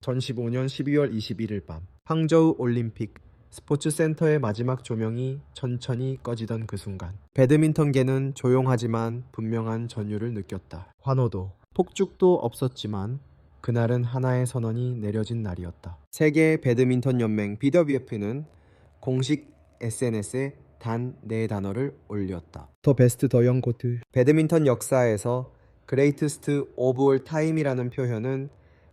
2015년 12월 21일 밤 항저우 올림픽 스포츠센터의 마지막 조명이 천천히 꺼지던 그 순간 배드민턴계는 조용하지만 분명한 전율을 느꼈다. 환호도 폭죽도 없었지만 그날은 하나의 선언이 내려진 날이었다. 세계 배드민턴 연맹 BWF는 공식 SNS에 단 네 단어를 올렸다. 더 베스트 더 영 고트. 배드민턴 역사에서 그레이트스트 오브 올 타임이라는 표현은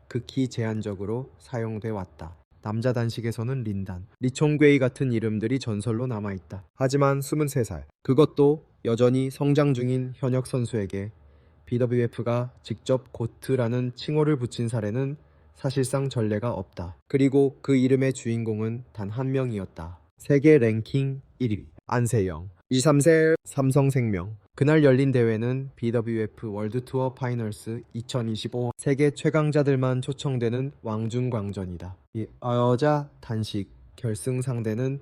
극히 제한적으로 사용돼 왔다. 남자 단식에서는 린단, 리총괴이 같은 이름들이 전설로 남아 있다. 하지만 23살, 그것도 여전히 성장 중인 현역 선수에게 BWF가 직접 고트라는 칭호를 붙인 사례는 사실상 전례가 없다. 그리고 그 이름의 주인공은 단 한 명이었다. 세계 랭킹 1위 안세영 23세 삼성생명 그날 열린 대회는 BWF 월드투어 파이널스 2025 세계 최강자들만 초청되는 왕중광전이다. 이 여자 단식 결승 상대는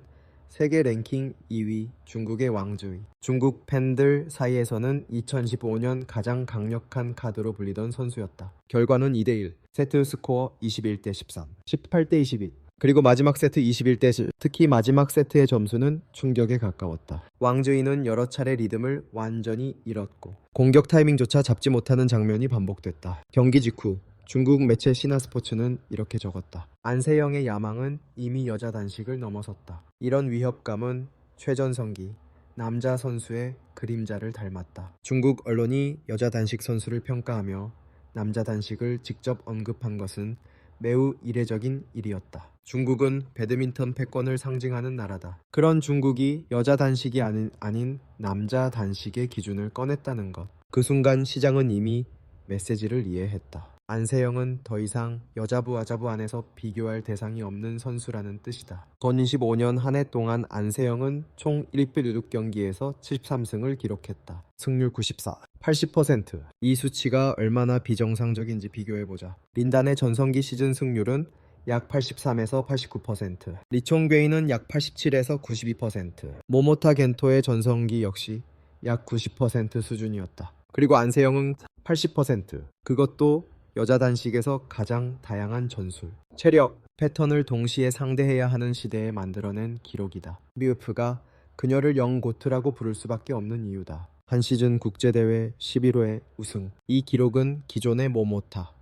세계 랭킹 2위 중국의 왕주이. 중국 팬들 사이에서는 2015년 가장 강력한 카드로 불리던 선수였다. 결과는 2대1. 세트 스코어 21대 13, 18대 22. 그리고 마지막 세트 21대 10. 특히 마지막 세트의 점수는 충격에 가까웠다. 왕주이는 여러 차례 리듬을 완전히 잃었고 공격 타이밍조차 잡지 못하는 장면이 반복됐다. 경기 직후 중국 매체 신화스포츠는 이렇게 적었다. 안세영의 야망은 이미 여자 단식을 넘어섰다. 이런 위협감은 최전성기 남자 선수의 그림자를 닮았다. 중국 언론이 여자 단식 선수를 평가하며 남자 단식을 직접 언급한 것은 매우 이례적인 일이었다. 중국은 배드민턴 패권을 상징하는 나라다. 그런 중국이 여자 단식이 아닌, 아닌 남자 단식의 기준을 꺼냈다는 것. 그 순간 시장은 이미 메시지를 이해했다. 안세영은 더 이상 여자부 아자부 안에서 비교할 대상이 없는 선수라는 뜻이다. 2025년 한 해 동안 안세영은 총 1필 경기에서 73승을 기록했다. 승률 94, 80%. 이 수치가 얼마나 비정상적인지 비교해보자. 린단의 전성기 시즌 승률은 약 83에서 89%, 리총괴이는 약 87에서 92%, 모모타 겐토의 전성기 역시 약 90% 수준이었다. 그리고 안세영은 80%. 그것도 여자 단식에서 가장 다양한 전술, 체력, 패턴을 동시에 상대해야 하는 시대에 만들어낸 기록이다. BF가 그녀를 영고트라고 부를 수밖에 없는 이유다. 한 시즌 국제대회 11호의 우승. 이 기록은 기존의 모모타,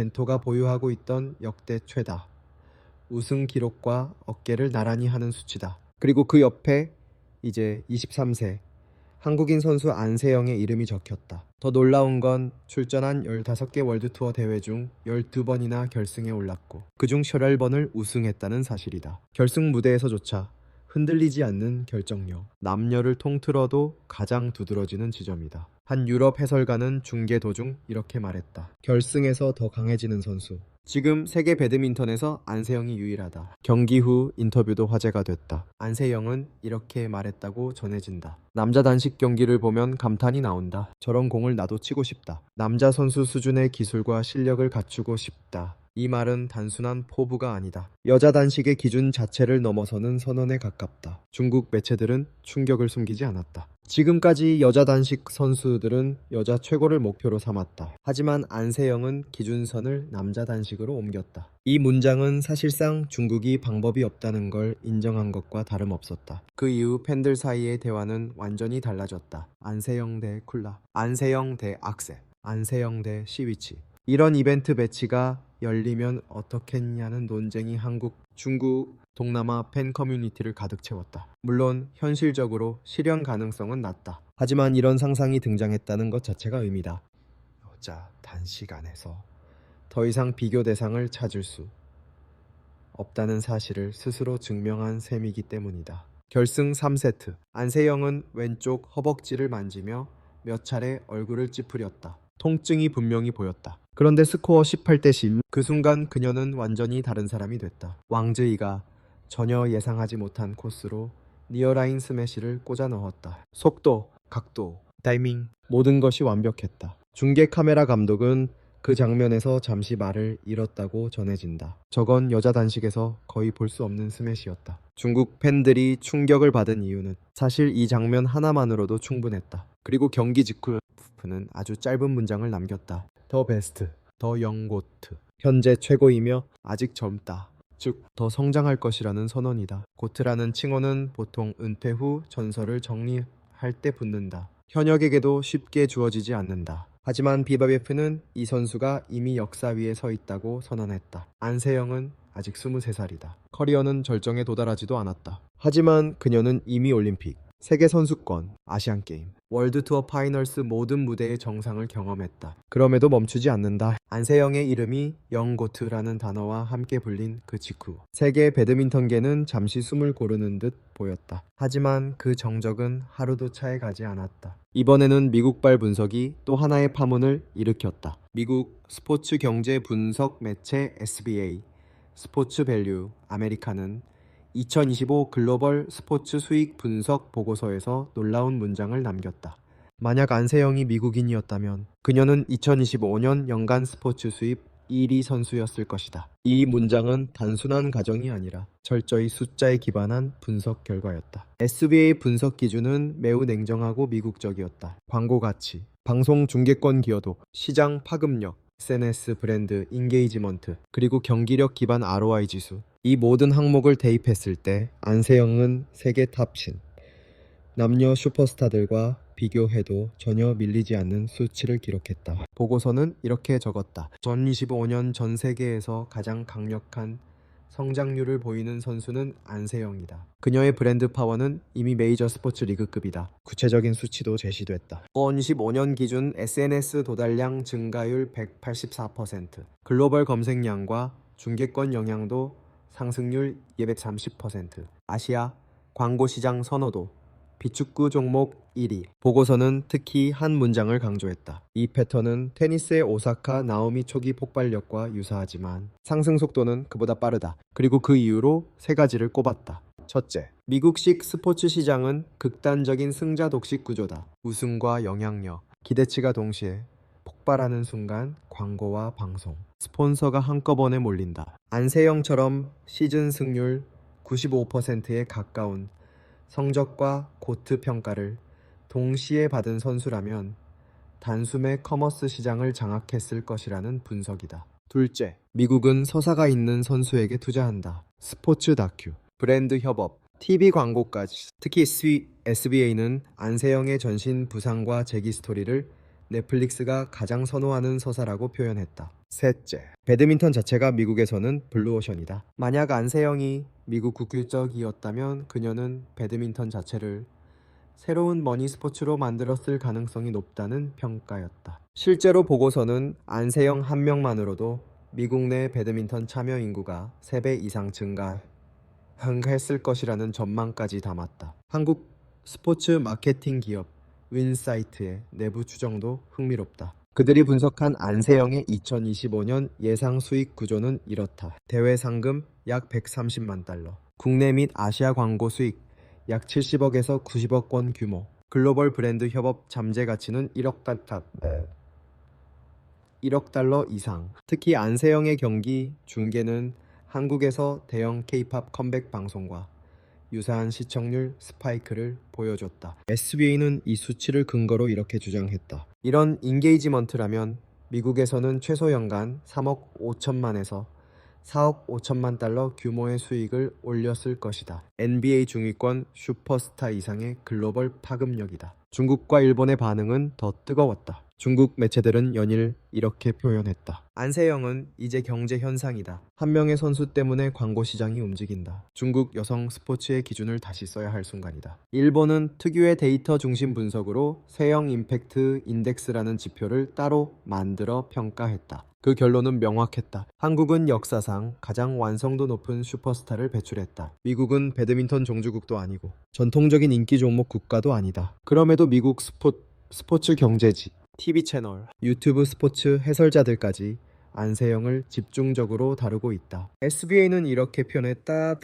겐토가 보유하고 있던 역대 최다. 우승 기록과 어깨를 나란히 하는 수치다. 그리고 그 옆에 이제 23세 한국인 선수 안세영의 이름이 적혔다. 더 놀라운 건 출전한 15개 월드투어 대회 중 12번이나 결승에 올랐고 그중 18번을 우승했다는 사실이다. 결승 무대에서조차 흔들리지 않는 결정력. 남녀를 통틀어도 가장 두드러지는 지점이다. 한 유럽 해설가는 중계 도중 이렇게 말했다. 결승에서 더 강해지는 선수. 지금 세계 배드민턴에서 안세영이 유일하다. 경기 후 인터뷰도 화제가 됐다. 안세영은 이렇게 말했다고 전해진다. 남자 단식 경기를 보면 감탄이 나온다. 저런 공을 나도 치고 싶다. 남자 선수 수준의 기술과 실력을 갖추고 싶다. 이 말은 단순한 포부가 아니다. 여자 단식의 기준 자체를 넘어서는 선언에 가깝다. 중국 매체들은 충격을 숨기지 않았다. 지금까지 여자 단식 선수들은 여자 최고를 목표로 삼았다. 하지만 안세영은 기준선을 남자 단식으로 옮겼다. 이 문장은 사실상 중국이 방법이 없다는 걸 인정한 것과 다름없었다. 그 이후 팬들 사이의 대화는 완전히 달라졌다. 안세영 대 쿨라, 안세영 대 악세, 안세영 대 시위치. 이런 이벤트 배치가 열리면 어떻겠냐는 논쟁이 한국, 중국, 동남아 팬 커뮤니티를 가득 채웠다. 물론 현실적으로 실현 가능성은 낮다. 하지만 이런 상상이 등장했다는 것 자체가 의미다. 여자 단식 안에서 더 이상 비교 대상을 찾을 수 없다는 사실을 스스로 증명한 셈이기 때문이다. 결승 3세트 안세영은 왼쪽 허벅지를 만지며 몇 차례 얼굴을 찌푸렸다. 통증이 분명히 보였다. 그런데 스코어 18대 10. 그 순간 그녀는 완전히 다른 사람이 됐다. 왕즈이가 전혀 예상하지 못한 코스로 니어라인 스매시를 꽂아 넣었다. 속도, 각도, 타이밍 모든 것이 완벽했다. 중계 카메라 감독은 그 장면에서 잠시 말을 잃었다고 전해진다. 저건 여자 단식에서 거의 볼 수 없는 스매시였다. 중국 팬들이 충격을 받은 이유는 사실 이 장면 하나만으로도 충분했다. 그리고 경기 직후 푸프는 아주 짧은 문장을 남겼다. 더 베스트, 더 영고트. 현재 최고이며 아직 젊다. 즉, 더 성장할 것이라는 선언이다. 고트라는 칭호는 보통 은퇴 후 전설을 정리할 때 붙는다. 현역에게도 쉽게 주어지지 않는다. 하지만 비바베프는 이 선수가 이미 역사 위에 서 있다고 선언했다. 안세영은 아직 23살이다. 커리어는 절정에 도달하지도 않았다. 하지만 그녀는 이미 올림픽, 세계 선수권, 아시안 게임, 월드 투어 파이널스 모든 무대의 정상을 경험했다. 그럼에도 멈추지 않는다. 안세영의 이름이 영고트라는 단어와 함께 불린 그 직후 세계 배드민턴계는 잠시 숨을 고르는 듯 보였다. 하지만 그 정적은 하루도 차에 가지 않았다. 이번에는 미국발 분석이 또 하나의 파문을 일으켰다. 미국 스포츠 경제 분석 매체 SBA 스포츠 밸류 아메리카는 2025 글로벌 스포츠 수익 분석 보고서에서 놀라운 문장을 남겼다. 만약 안세영이 미국인이었다면 그녀는 2025년 연간 스포츠 수입 1위 선수였을 것이다. 이 문장은 단순한 가정이 아니라 철저히 숫자에 기반한 분석 결과였다. SBA 분석 기준은 매우 냉정하고 미국적이었다. 광고 가치, 방송 중계권 기여도, 시장 파급력, SNS 브랜드 인게이지먼트, 그리고 경기력 기반 ROI 지수. 이 모든 항목을 대입했을 때 안세영은 세계 탑신. 남녀 슈퍼스타들과 비교해도 전혀 밀리지 않는 수치를 기록했다. 보고서는 이렇게 적었다. 2025년 전 세계에서 가장 강력한 성장률을 보이는 선수는 안세영이다. 그녀의 브랜드 파워는 이미 메이저 스포츠 리그급이다. 구체적인 수치도 제시됐다. 2025년 기준 SNS 도달량 증가율 184%, 글로벌 검색량과 중계권 영향도 상승률 230%, 아시아 광고 시장 선호도 비축구 종목 1위. 보고서는 특히 한 문장을 강조했다. 이 패턴은 테니스의 오사카 나오미 초기 폭발력과 유사하지만 상승 속도는 그보다 빠르다. 그리고 그 이유로 세 가지를 꼽았다. 첫째, 미국식 스포츠 시장은 극단적인 승자 독식 구조다. 우승과 영향력, 기대치가 동시에 폭발하는 순간 광고와 방송, 스폰서가 한꺼번에 몰린다. 안세영처럼 시즌 승률 95%에 가까운 성적과 고트 평가를 동시에 받은 선수라면 단숨에 커머스 시장을 장악했을 것이라는 분석이다. 둘째, 미국은 서사가 있는 선수에게 투자한다. 스포츠 다큐, 브랜드 협업, TV 광고까지. 특히 SBA는 안세영의 전신 부상과 재기 스토리를 넷플릭스가 가장 선호하는 서사라고 표현했다. 셋째, 배드민턴 자체가 미국에서는 블루오션이다. 만약 안세영이 미국 국적이었다면 그녀는 배드민턴 자체를 새로운 머니 스포츠로 만들었을 가능성이 높다는 평가였다. 실제로 보고서는 안세영 한 명만으로도 미국 내 배드민턴 참여 인구가 3배 이상 증가했을 것이라는 전망까지 담았다. 한국 스포츠 마케팅 기업 윈사이트의 내부 추정도 흥미롭다. 그들이 분석한 안세영의 2025년 예상 수익 구조는 이렇다. 대회 상금 약 130만 달러, 국내 및 아시아 광고 수익 약 70억에서 90억 원 규모, 글로벌 브랜드 협업 잠재 가치는 1억 달러, 1억 달러 이상. 특히 안세영의 경기 중계는 한국에서 대형 K-팝 컴백 방송과 유사한 시청률 스파이크를 보여줬다. SBA는 이 수치를 근거로 이렇게 주장했다. 이런 인게이지먼트라면 미국에서는 최소 연간 3억 5천만에서 4억 5천만 달러 규모의 수익을 올렸을 것이다. NBA 중위권 슈퍼스타 이상의 글로벌 파급력이다. 중국과 일본의 반응은 더 뜨거웠다. 중국 매체들은 연일 이렇게 표현했다. 안세영은 이제 경제 현상이다. 한 명의 선수 때문에 광고 시장이 움직인다. 중국 여성 스포츠의 기준을 다시 써야 할 순간이다. 일본은 특유의 데이터 중심 분석으로 세형 임팩트 인덱스라는 지표를 따로 만들어 평가했다. 그 결론은 명확했다. 한국은 역사상 가장 완성도 높은 슈퍼스타를 배출했다. 미국은 배드민턴 종주국도 아니고 전통적인 인기 종목 국가도 아니다. 그럼에도 미국 스포, 스포츠 경제지, TV 채널, 유튜브 스포츠 해설자들까지 안세영을 집중적으로 다루고 있다. SBA는 이렇게 표현했다.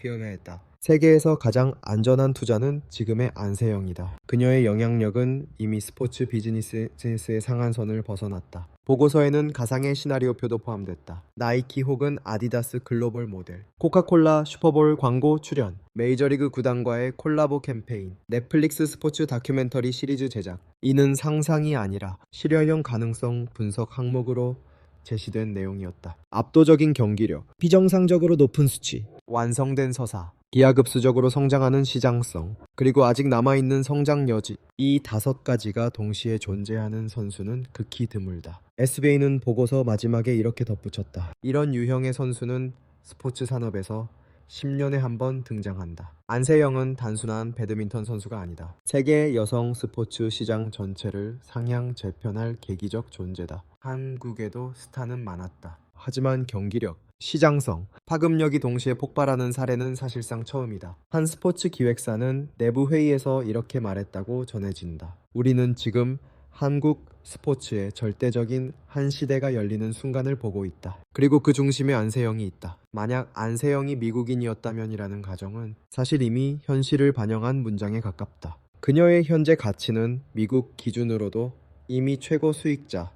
표현했다. 세계에서 가장 안전한 투자는 지금의 안세영이다. 그녀의 영향력은 이미 스포츠 비즈니스의 상한선을 벗어났다. 보고서에는 가상의 시나리오표도 포함됐다. 나이키 혹은 아디다스 글로벌 모델, 코카콜라 슈퍼볼 광고 출연, 메이저리그 구단과의 콜라보 캠페인, 넷플릭스 스포츠 다큐멘터리 시리즈 제작. 이는 상상이 아니라 실현형 가능성 분석 항목으로 제시된 내용이었다. 압도적인 경기력, 비정상적으로 높은 수치, 완성된 서사, 기하급수적으로 성장하는 시장성, 그리고 아직 남아있는 성장 여지. 이 다섯 가지가 동시에 존재하는 선수는 극히 드물다. SBA는 보고서 마지막에 이렇게 덧붙였다. 이런 유형의 선수는 스포츠 산업에서 10년에 한 번 등장한다. 안세영은 단순한 배드민턴 선수가 아니다. 세계 여성 스포츠 시장 전체를 상향 재편할 계기적 존재다. 한국에도 스타는 많았다. 하지만 경기력, 시장성, 파급력이 동시에 폭발하는 사례는 사실상 처음이다. 한 스포츠 기획사는 내부 회의에서 이렇게 말했다고 전해진다. 우리는 지금 한국 스포츠의 절대적인 한 시대가 열리는 순간을 보고 있다. 그리고 그 중심에 안세영이 있다. 만약 안세영이 미국인이었다면이라는 가정은 사실 이미 현실을 반영한 문장에 가깝다. 그녀의 현재 가치는 미국 기준으로도 이미 최고 수익자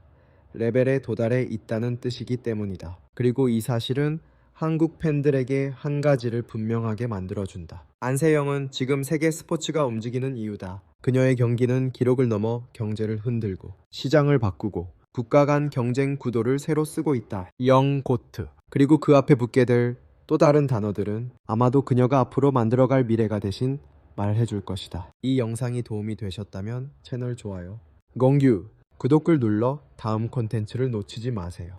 레벨에 도달해 있다는 뜻이기 때문이다. 그리고 이 사실은 한국 팬들에게 한 가지를 분명하게 만들어준다. 안세영은 지금 세계 스포츠가 움직이는 이유다. 그녀의 경기는 기록을 넘어 경제를 흔들고 시장을 바꾸고 국가 간 경쟁 구도를 새로 쓰고 있다. 영 고트. 그리고 그 앞에 붙게 될 또 다른 단어들은 아마도 그녀가 앞으로 만들어갈 미래가 대신 말해줄 것이다. 이 영상이 도움이 되셨다면 채널 좋아요. 공유, 구독을 눌러 다음 콘텐츠를 놓치지 마세요.